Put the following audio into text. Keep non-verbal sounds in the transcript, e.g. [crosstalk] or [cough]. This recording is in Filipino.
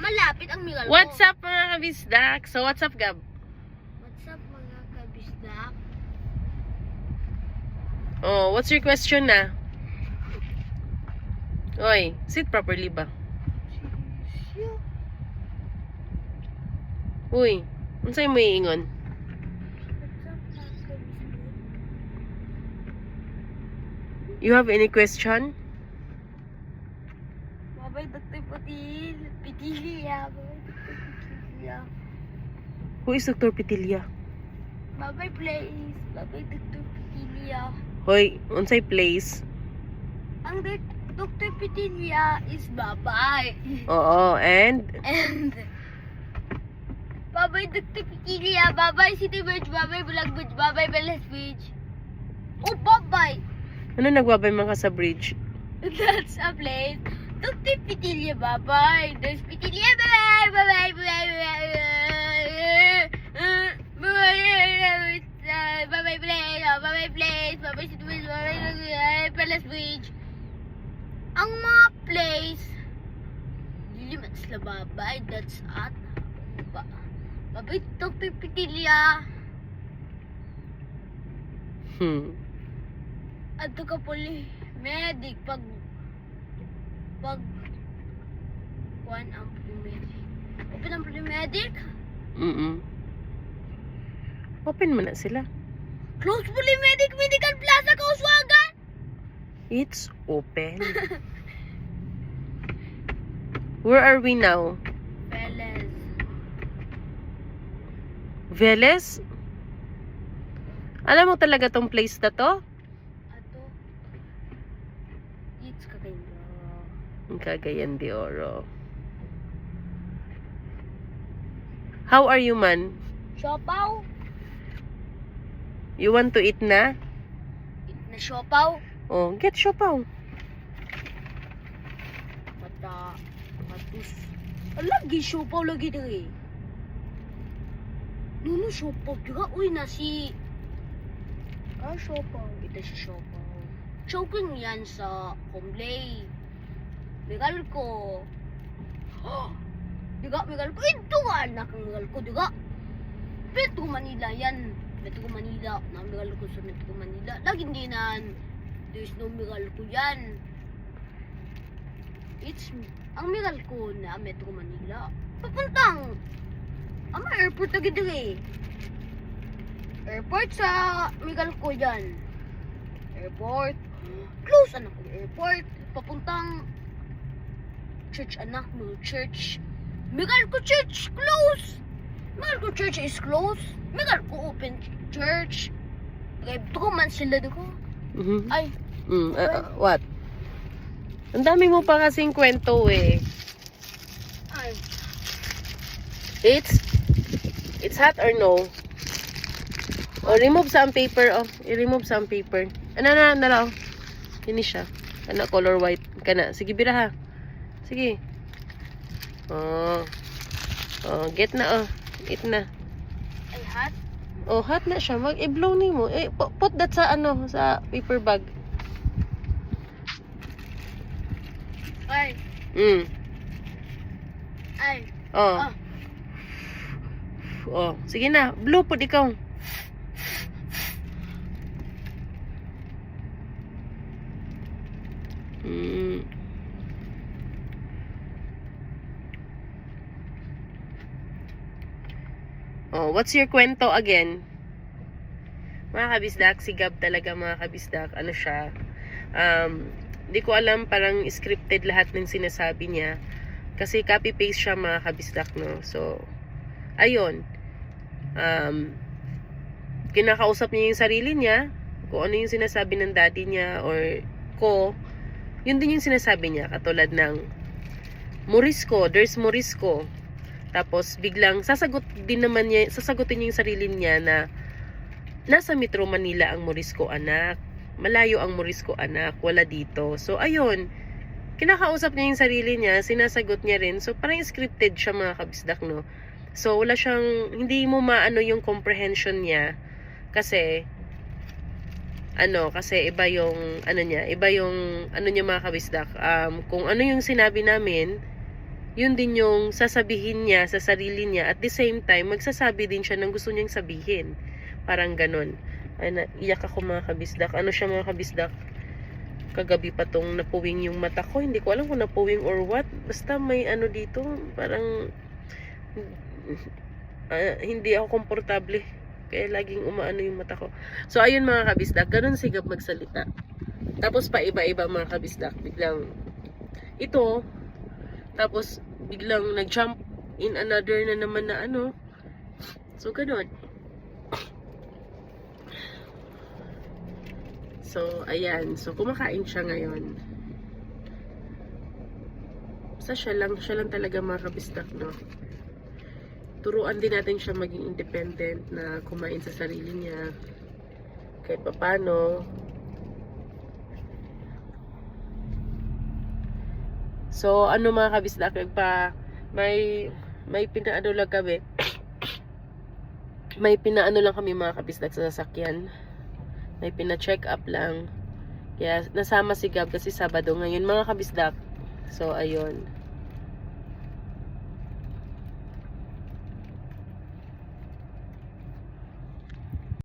malapit ang Miguel. What's up mga kabisdak? So what's up Gab? What's up mga kabisdak? Oh, what's your question na? Oy, sit properly ba? Uy, unsay mo iingon? You have any question? Babay Dr. Patil. Pitilia. Pitilia. Who is Dr. Pitilia? Babay place. Babay Dr. Pitilia. Hoy, unsay place? Ang Dr. Pitilia is babay. [laughs] Oo, and And Babay Dr. Pitilia, Babay City Bridge, Babay Bulag Bridge, Babay Beles Bridge. Oh, Babay! ano nagbabay man ka sa bridge? [laughs] That's a place. Pitilia, Babay. There's Pitilia, Babay, Babay, Babay, Babay. Babay, Babay Place, Babay Place, City Bridge, Babay Beles Bridge. Ang mga place, lilimat sila babay, that's at ba, babay Dr. Pitilia. Hmm. Ato ka puli, medic, pag, pag, kuan ang medic. Open ang medic, Mm Open mo na sila. close puli medic, medical plaza, kauswagan. It's open. [laughs] Where are we now? Peles. Veles? Alam mo talaga tong place na to? Ato, it's kaganda. Ang Cagayan de Oro. How are you man? Siopaw? You want to eat na? Na siopaw? Oh, get siopaw. Mata, matus. Lagi siopaw lagi diri. Nuno siopaw juga. Uy, nasi. Ah, siopaw. Ito si siopaw. Choking yan sa kumlay. Megal ko. Oh, diga, megal ko. Ito nga anak ang megal ko, diga. Metro Manila yan. Metro Manila. Na megal ko sa Metro Manila. Lagi hindi na. There's no megal ko yan. It's ang miral ko na Metro Manila. Papuntang ang airport agad eh. Airport sa migal ko yan. Airport. Close anak ko airport. Papuntang church anak mo church. Migal ko church close. Migal ko church is close. Migal ko open church. Kaya man sila ko. Mhm. Ay, Mm, uh, uh, what? Ang dami mo pa kasing kwento eh. ay. It's It's hot or no? O remove ang paper oh. I-remove ang paper. Ano na na lang. Kini siya. Ano color white kana. Sige bira ha. Sige. Oh. Oh, get na oh. Eat na. Ay, hot. Oh, hot na siya. Mag i-blow ni mo. Eh, pu- put that sa ano, sa paper bag. Ay, Mm. ay. Oh. Ah. Oh, sige na. Blow po ikaw. Mm. Oh, what's your kwento again? Mga kabisdak, si Gab talaga mga kabisdak. Ano siya? Um, di ko alam, parang scripted lahat ng sinasabi niya. Kasi copy-paste siya mga kabisdak, no? So, ayun. Um, kinakausap niya yung sarili niya, kung ano yung sinasabi ng daddy niya or ko, yun din yung sinasabi niya, katulad ng Morisco, there's Morisco. Tapos biglang sasagot din naman niya, sasagutin niya yung sarili niya na nasa Metro Manila ang Morisco anak. Malayo ang Morisco anak, wala dito. So ayun, kinakausap niya yung sarili niya, sinasagot niya rin. So parang scripted siya mga kabisdak, no? So wala siyang, hindi mo maano yung comprehension niya. Kasi, ano, kasi iba yung, ano niya, iba yung, ano niya mga kabisdak. Um, kung ano yung sinabi namin, yun din yung sasabihin niya sa sarili niya. At the same time, magsasabi din siya ng gusto niyang sabihin. Parang ganon. Ay, na, iyak ako mga kabisdak. Ano siya mga kabisdak? Kagabi pa tong napuwing yung mata ko. Hindi ko alam kung napuwing or what. Basta may ano dito. Parang [laughs] ah, hindi ako komportable. Kaya laging umaano yung mata ko. So, ayun mga kabisdak. Ganon sigap magsalita. Tapos pa iba-iba mga kabisdak. Biglang ito. Tapos biglang nag-jump in another na naman na ano. So, ganon. So, ayan. So, kumakain siya ngayon. Basta siya lang, siya lang talaga mga kabistak, no? Turuan din natin siya maging independent na kumain sa sarili niya. Kahit papano. So, ano mga kabisdak, pa may may pinaano lang kami. may pinaano lang kami mga kabisdak sa sasakyan. May pina-check up lang. Kaya nasama si Gab kasi Sabado ngayon mga kabisdak. So, ayun.